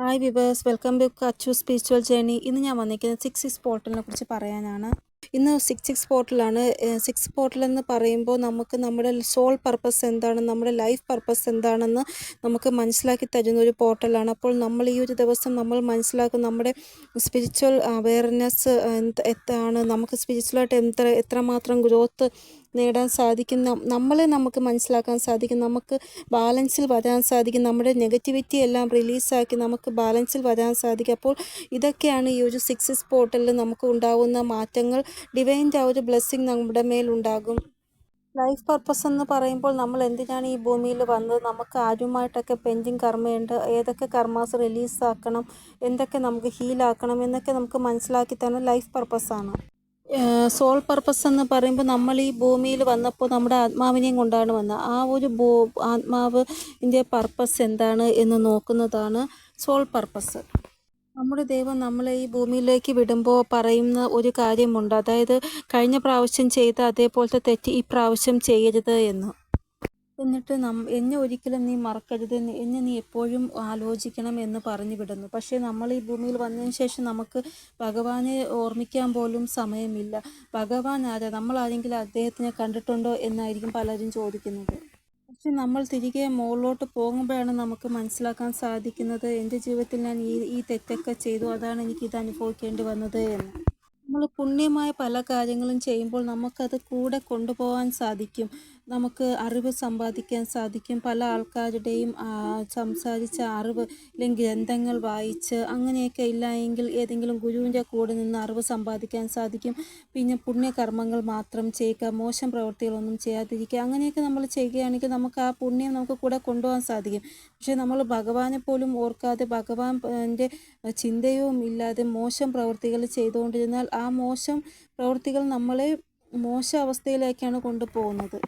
Hi viewers welcome ബു Achu spiritual journey ഇന്ന് ഞാൻ വന്നിരിക്കുന്നത് സിക്സ് സിക്സ് പോർട്ടലിനെ കുറിച്ച് പറയാനാണ്. ഇന്ന് സിക്സ് സിക്സ് പോർട്ടലാണ് സിക്സ് പോർട്ടൽ എന്ന് പറയുമ്പോൾ നമുക്ക് നമ്മുടെ സോൾ പർപ്പസ് എന്താണ് നമ്മുടെ ലൈഫ് പർപ്പസ് എന്താണെന്ന് നമുക്ക് മനസ്സിലാക്കി തരുന്ന ഒരു പോർട്ടലാണ് അപ്പോൾ നമ്മൾ ഈ ഒരു ദിവസം നമ്മൾ മനസ്സിലാക്കും നമ്മുടെ സ്പിരിച്വൽ അവയർനെസ് എന്താണ് നമുക്ക് സ്പിരിച്വലായിട്ട് എത്ര എത്രമാത്രം ഗ്രോത്ത് നേടാൻ സാധിക്കും. നമ്മളെ നമുക്ക് മനസ്സിലാക്കാൻ സാധിക്കും. നമുക്ക് ബാലൻസിൽ വരാൻ സാധിക്കും. നമ്മുടെ നെഗറ്റിവിറ്റി എല്ലാം റിലീസാക്കി നമുക്ക് ബാലൻസിൽ വരാൻ സാധിക്കും. അപ്പോൾ ഇതൊക്കെയാണ് ഈ ഒരു സിക്സസ് പോർട്ടലിൽ നമുക്ക് ഉണ്ടാകുന്ന മാറ്റങ്ങൾ. ഡിവൈന്റെ ആ ഒരു ബ്ലെസ്സിങ് നമ്മുടെ മേലുണ്ടാകും ലൈഫ് പർപ്പസ് എന്ന് പറയുമ്പോൾ നമ്മൾ എന്തിനാണ് ഈ ഭൂമിയിൽ വന്നത്? നമുക്ക് ആരുമായിട്ടൊക്കെ പെൻഡിങ് കർമ്മയുണ്ട്. ഏതൊക്കെ കർമാസ് റിലീസാക്കണം എന്തൊക്കെ നമുക്ക് ഹീലാക്കണം എന്നൊക്കെ നമുക്ക് മനസ്സിലാക്കി തന്നെ ലൈഫ് പർപ്പസാണ് സോൾ പർപ്പസ് എന്ന് പറയുമ്പോൾ നമ്മൾ ഈ ഭൂമിയിൽ വന്നപ്പോൾ നമ്മുടെ ആത്മാവിനെയും കൊണ്ടാണ് വന്നത്. ആ ഒരു ഭൂ ആത്മാവിന്റെ പർപ്പസ് എന്താണ് എന്ന് നോക്കുന്നതാണ് സോൾ പർപ്പസ്. നമ്മുടെ ദൈവം നമ്മളെ ഈ ഭൂമിയിലേക്ക് വിടുമ്പോൾ പറയുന്ന ഒരു കാര്യമുണ്ട്. അതായത് കഴിഞ്ഞ പ്രാവശ്യം ചെയ്ത അതേപോലത്തെ തെറ്റ് ഈ പ്രാവശ്യം ചെയ്യരുത് എന്ന്. എന്നിട്ട് നം എന്നെ ഒരിക്കലും നീ മറക്കരുത് എന്നെ നീ എപ്പോഴും ആലോചിക്കണം എന്ന് പറഞ്ഞു വിടുന്നു. പക്ഷേ നമ്മൾ ഈ ഭൂമിയിൽ വന്നതിന് ശേഷം നമുക്ക് ഭഗവാനെ ഓർമ്മിക്കാൻ പോലും സമയമില്ല. ഭഗവാൻ ആരാ? നമ്മൾ ആരെങ്കിലും അദ്ദേഹത്തിനെ കണ്ടിട്ടുണ്ടോ എന്നായിരിക്കും പലരും ചോദിക്കുന്നത്. പക്ഷെ നമ്മൾ തിരികെ മുകളിലോട്ട് പോകുമ്പോഴാണ് നമുക്ക് മനസ്സിലാക്കാൻ സാധിക്കുന്നത് എന്റെ ജീവിതത്തിൽ ഞാൻ ഈ ഈ തെറ്റൊക്കെ ചെയ്തു അതാണ് എനിക്ക് ഇത് അനുഭവിക്കേണ്ടി വന്നത് എന്ന്. നമ്മൾ പുണ്യമായ പല കാര്യങ്ങളും ചെയ്യുമ്പോൾ നമുക്കത് കൂടെ കൊണ്ടുപോകാൻ സാധിക്കും. നമുക്ക് അറിവ് സമ്പാദിക്കാൻ സാധിക്കും. പല ആൾക്കാരുടെയും സംസാരിച്ച അറിവ് അല്ലെങ്കിൽ ഗ്രന്ഥങ്ങൾ വായിച്ച് അങ്ങനെയൊക്കെ ഇല്ല എങ്കിൽ ഏതെങ്കിലും ഗുരുവിന്റെ കൂടെ നിന്ന് അറിവ് സമ്പാദിക്കാൻ സാധിക്കും. പിന്നെ പുണ്യകർമ്മങ്ങൾ മാത്രം ചെയ്യുക മോശം പ്രവൃത്തികളൊന്നും ചെയ്യാതിരിക്കുക അങ്ങനെയൊക്കെ നമ്മൾ ചെയ്യുകയാണെങ്കിൽ നമുക്ക് ആ പുണ്യം നമുക്ക് കൂടെ കൊണ്ടുപോകാൻ സാധിക്കും. പക്ഷേ നമ്മൾ ഭഗവാനെ പോലും ഓർക്കാതെ ഭഗവാന്റെ ചിന്തയും ഇല്ലാതെ മോശം പ്രവൃത്തികൾ ചെയ്തുകൊണ്ടിരുന്നാൽ ആ മോശം പ്രവൃത്തികൾ നമ്മളെ മോശ അവസ്ഥയിലേക്കാണ് കൊണ്ടുപോകുന്നത്.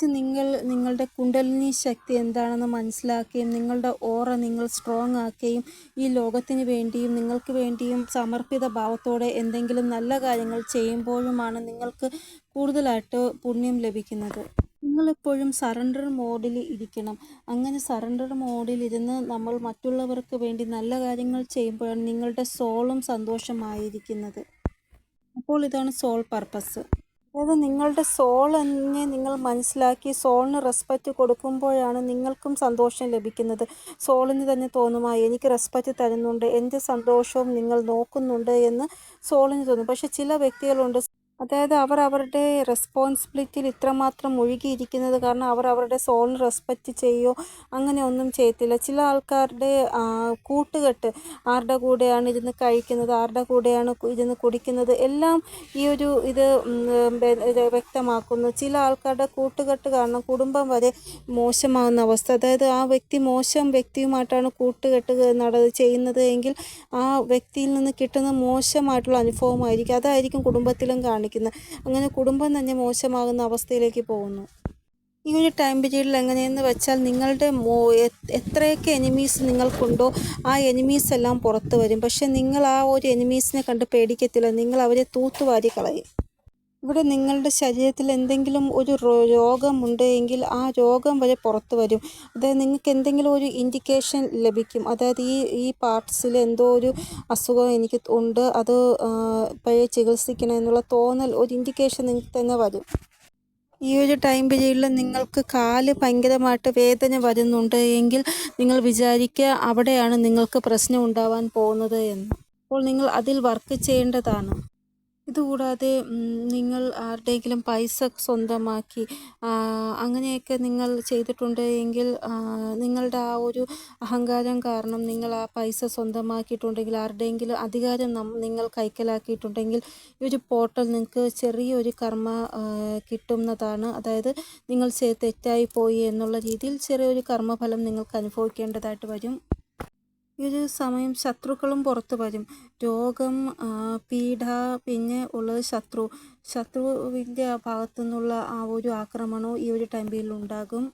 മറിച്ച് നിങ്ങൾ നിങ്ങളുടെ കുണ്ടലിനി ശക്തി എന്താണെന്ന് മനസ്സിലാക്കുകയും നിങ്ങളുടെ ഓറ നിങ്ങൾ സ്ട്രോങ് ആക്കുകയും ഈ ലോകത്തിന് വേണ്ടിയും നിങ്ങൾക്ക് വേണ്ടിയും സമർപ്പിത ഭാവത്തോടെ എന്തെങ്കിലും നല്ല കാര്യങ്ങൾ ചെയ്യുമ്പോഴുമാണ് നിങ്ങൾക്ക് കൂടുതലായിട്ട് പുണ്യം ലഭിക്കുന്നത്. നിങ്ങളെപ്പോഴും സറണ്ടർ മോഡിൽ ഇരിക്കണം. അങ്ങനെ സറണ്ടർ മോഡിൽ ഇരുന്ന് നമ്മൾ മറ്റുള്ളവർക്ക് വേണ്ടി നല്ല കാര്യങ്ങൾ ചെയ്യുമ്പോഴാണ് നിങ്ങളുടെ സോളും സന്തോഷമായിരിക്കുന്നത്. അപ്പോൾ ഇതാണ് സോൾ പർപ്പസ് അതായത് നിങ്ങളുടെ എന്നെ നിങ്ങൾ മനസ്സിലാക്കി സോളിന് റെസ്പെക്റ്റ് കൊടുക്കുമ്പോഴാണ് നിങ്ങൾക്കും സന്തോഷം ലഭിക്കുന്നത്. സോളിന് തന്നെ തോന്നുമാ എനിക്ക് റെസ്പെക്റ്റ് തരുന്നുണ്ട് എന്റെ സന്തോഷവും നിങ്ങൾ നോക്കുന്നുണ്ട് എന്ന് സോളിന് തോന്നും. പക്ഷെ ചില വ്യക്തികളുണ്ട് അതായത് അവർ അവരുടെ റെസ്പോൺസിബിലിറ്റിയിൽ ഇത്രമാത്രം മുഴുകിയിരിക്കുന്നത് കാരണം അവർ അവരുടെ സോളിന് റെസ്പെക്റ്റ് ചെയ്യുകയോ അങ്ങനെ ഒന്നും ചെയ്യത്തില്ല. ചില ആൾക്കാരുടെ കൂട്ടുകെട്ട് ആരുടെ കൂടെയാണ് ഇരുന്ന് കഴിക്കുന്നത് ആരുടെ കൂടെയാണ് ഇരുന്ന് കുടിക്കുന്നത് എല്ലാം ഈ ഒരു ഇത് വ്യക്തമാക്കുന്നു. ചില ആൾക്കാരുടെ കൂട്ടുകെട്ട് കാരണം കുടുംബം വരെ മോശമാകുന്ന അവസ്ഥ. അതായത് ആ വ്യക്തി മോശം വ്യക്തിയുമായിട്ടാണ് കൂട്ടുകെട്ട് നട ചെയ്യുന്നത് എങ്കിൽ ആ വ്യക്തിയിൽ നിന്ന് കിട്ടുന്ന മോശമായിട്ടുള്ള അനുഭവമായിരിക്കും. അതായിരിക്കും കുടുംബത്തിലും കാണിക്കുന്നത് കാണിക്കുന്നത് അങ്ങനെ കുടുംബം തന്നെ മോശമാകുന്ന അവസ്ഥയിലേക്ക് പോകുന്നു. ഈ ഒരു ടൈം പീരീഡിൽ എങ്ങനെയെന്ന് വെച്ചാൽ നിങ്ങളുടെ മോ എത്രയൊക്കെ എനിമീസ് നിങ്ങൾക്കുണ്ടോ ആ എനിമീസ് എല്ലാം പുറത്തു വരും. പക്ഷെ നിങ്ങൾ ആ ഒരു എനിമീസിനെ കണ്ട് പേടിക്കത്തില്ല. നിങ്ങൾ അവരെ തൂത്തുവാരി കളയും. ഇവിടെ നിങ്ങളുടെ ശരീരത്തിൽ എന്തെങ്കിലും ഒരു രോഗമുണ്ട് എങ്കിൽ ആ രോഗം വരെ പുറത്തു വരും. അതായത് നിങ്ങൾക്ക് എന്തെങ്കിലും ഒരു ഇൻഡിക്കേഷൻ ലഭിക്കും. അതായത് ഈ ഈ പാർട്സിൽ എന്തോ ഒരു അസുഖം എനിക്ക് ഉണ്ട് അത് പഴയ ചികിത്സിക്കണം എന്നുള്ള തോന്നൽ ഒരു ഇൻഡിക്കേഷൻ നിങ്ങൾക്ക് തന്നെ വരും. ഈ ഒരു ടൈം പീരീഡിൽ നിങ്ങൾക്ക് കാൽ ഭയങ്കരമായിട്ട് വേദന വരുന്നുണ്ട് എങ്കിൽ നിങ്ങൾ വിചാരിക്കുക അവിടെയാണ് നിങ്ങൾക്ക് പ്രശ്നം ഉണ്ടാവാൻ പോകുന്നത് എന്ന്. അപ്പോൾ നിങ്ങൾ അതിൽ വർക്ക് ചെയ്യേണ്ടതാണ്. ഇതുകൂടാതെ നിങ്ങൾ ആരുടെയെങ്കിലും പൈസ സ്വന്തമാക്കി അങ്ങനെയൊക്കെ നിങ്ങൾ ചെയ്തിട്ടുണ്ട് എങ്കിൽ നിങ്ങളുടെ ആ ഒരു അഹങ്കാരം കാരണം നിങ്ങൾ ആ പൈസ സ്വന്തമാക്കിയിട്ടുണ്ടെങ്കിൽ ആരുടെയെങ്കിലും അധികാരം നിങ്ങൾ കൈക്കലാക്കിയിട്ടുണ്ടെങ്കിൽ ഈ ഒരു പോർട്ടൽ നിങ്ങൾക്ക് ചെറിയൊരു കർമ്മ കിട്ടുന്നതാണ്. അതായത് നിങ്ങൾ തെറ്റായി പോയി എന്നുള്ള രീതിയിൽ ചെറിയൊരു കർമ്മഫലം നിങ്ങൾക്ക് അനുഭവിക്കേണ്ടതായിട്ട് വരും. ഒരു സമയം ശത്രുക്കളും പുറത്തു വരും. രോഗം പീഡ പിന്നെ ഉള്ളത് ശത്രു. ശത്രുവിന്റെ ഭാഗത്തു നിന്നുള്ള ആ ഒരു ആക്രമണവും ഈ ഒരു ടൈമിൽ ഉണ്ടാകും.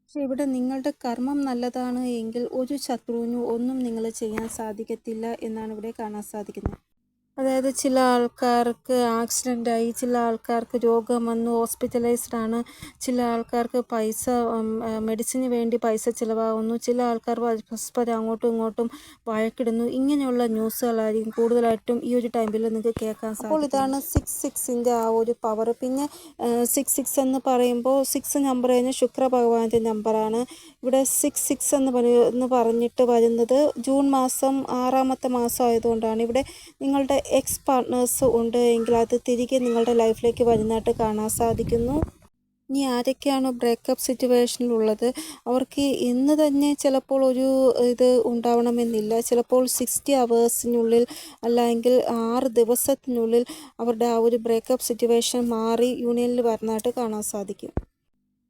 പക്ഷെ ഇവിടെ നിങ്ങളുടെ കർമ്മം നല്ലതാണ് എങ്കിൽ ഒരു ശത്രുവിനും ഒന്നും നിങ്ങൾ ചെയ്യാൻ സാധിക്കത്തില്ല എന്നാണ് ഇവിടെ കാണാൻ സാധിക്കുന്നത്. അതായത് ചില ആൾക്കാർക്ക് ആക്സിഡന്റായി ചില ആൾക്കാർക്ക് രോഗം വന്നു ഹോസ്പിറ്റലൈസ്ഡ് ആണ്. ചില ആൾക്കാർക്ക് പൈസ മെഡിസിന് വേണ്ടി പൈസ ചിലവാകുന്നു. ചില ആൾക്കാർ പരസ്പരം അങ്ങോട്ടും ഇങ്ങോട്ടും വഴക്കിടുന്നു. ഇങ്ങനെയുള്ള ന്യൂസുകളായിരിക്കും കൂടുതലായിട്ടും ഈ ഒരു ടൈമിൽ നിങ്ങൾക്ക് കേൾക്കാൻ സാധിക്കും അപ്പോൾ ഇതാണ് സിക്സ് സിക്സിന്റെ ആ ഒരു പവർ പിന്നെ സിക്സ് സിക്സ് എന്ന് പറയുമ്പോൾ സിക്സ് നമ്പർ കഴിഞ്ഞാൽ ശുക്ര ഭഗവാന്റെ നമ്പറാണ് ഇവിടെ സിക്സ് സിക്സ് എന്ന് പറ എന്ന് പറഞ്ഞിട്ട് വരുന്നത് ജൂൺ മാസം ആറാമത്തെ മാസം ആയതുകൊണ്ടാണ്. ഇവിടെ നിങ്ങളുടെ എക്സ് പാർട്ട്നേഴ്സ് ഉണ്ട് എങ്കിൽ അത് തിരികെ നിങ്ങളുടെ ലൈഫിലേക്ക് വരുന്നതായിട്ട് കാണാൻ സാധിക്കുന്നു. ഇനി ആരൊക്കെയാണ് ബ്രേക്കപ്പ് സിറ്റുവേഷനിലുള്ളത് അവർക്ക് ഇന്ന് തന്നെ ചിലപ്പോൾ ഒരു ഇത് ഉണ്ടാവണമെന്നില്ല. ചിലപ്പോൾ സിക്സ്റ്റി അവേഴ്സിനുള്ളിൽ അല്ലെങ്കിൽ ആറ് ദിവസത്തിനുള്ളിൽ അവരുടെ ആ ഒരു ബ്രേക്കപ്പ് സിറ്റുവേഷൻ മാറി യൂണിയനിൽ വരുന്നതായിട്ട് കാണാൻ സാധിക്കും.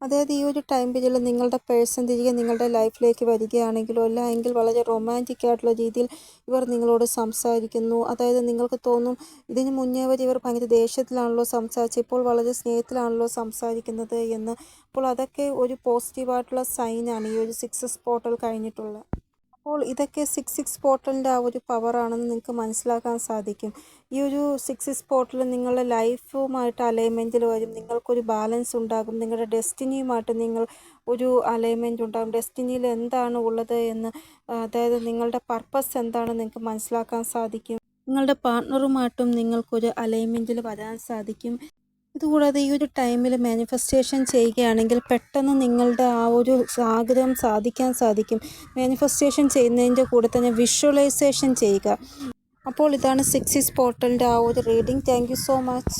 അതായത് ഈ ഒരു ടൈം പീരിയഡിൽ നിങ്ങളുടെ പേഴ്സൺ തിരികെ നിങ്ങളുടെ ലൈഫിലേക്ക് വരികയാണെങ്കിലോ അല്ല എങ്കിൽ വളരെ റൊമാന്റിക് ആയിട്ടുള്ള രീതിയിൽ ഇവർ നിങ്ങളോട് സംസാരിക്കുന്നു. അതായത് നിങ്ങൾക്ക് തോന്നും ഇതിന് മുന്നേ വരെ ഇവർ ഭയങ്കര ദേഷ്യത്തിലാണല്ലോ സംസാരിച്ചത് ഇപ്പോൾ വളരെ സ്നേഹത്തിലാണല്ലോ സംസാരിക്കുന്നത് എന്ന്. അപ്പോൾ അതൊക്കെ ഒരു പോസിറ്റീവായിട്ടുള്ള സൈനാണ് ഈ ഒരു സിക്സ് പോർട്ടൽ കഴിഞ്ഞിട്ടുള്ള. അപ്പോൾ ഇതൊക്കെ സിക്സ് സിക്സ് പോർട്ടലിന്റെ ആ ഒരു പവറാണെന്ന് നിങ്ങൾക്ക് മനസ്സിലാക്കാൻ സാധിക്കും. ഈ ഒരു സിക്സ് സിക്സ് പോർട്ടൽ നിങ്ങളുടെ ലൈഫുമായിട്ട് അലൈൻമെന്റിൽ വരും. നിങ്ങൾക്കൊരു ബാലൻസ് ഉണ്ടാകും. നിങ്ങളുടെ ഡെസ്റ്റിനിയുമായിട്ട് നിങ്ങൾ ഒരു അലൈൻമെന്റ് ഉണ്ടാകും. ഡെസ്റ്റിനിയിൽ എന്താണ് ഉള്ളത് എന്ന് അതായത് നിങ്ങളുടെ പർപ്പസ് എന്താണെന്ന് നിങ്ങൾക്ക് മനസ്സിലാക്കാൻ സാധിക്കും. നിങ്ങളുടെ പാർട്ട്ണറുമായിട്ടും നിങ്ങൾക്കൊരു അലൈൻമെന്റിൽ വരാൻ സാധിക്കും. ഇതുകൂടാതെ ഈ ഒരു ടൈമിൽ മാനിഫെസ്റ്റേഷൻ ചെയ്യുകയാണെങ്കിൽ പെട്ടെന്ന് നിങ്ങളുടെ ആ ഒരു ആഗ്രഹം സാധിക്കാൻ സാധിക്കും. മാനിഫെസ്റ്റേഷൻ ചെയ്യുന്നതിന്റെ കൂടെ തന്നെ വിഷ്വലൈസേഷൻ ചെയ്യുക. അപ്പോൾ ഇതാണ് സിക്സിസ് പോർട്ടലിന്റെ ആ ഒരു റീഡിംഗ് താങ്ക് സോ മച്ച്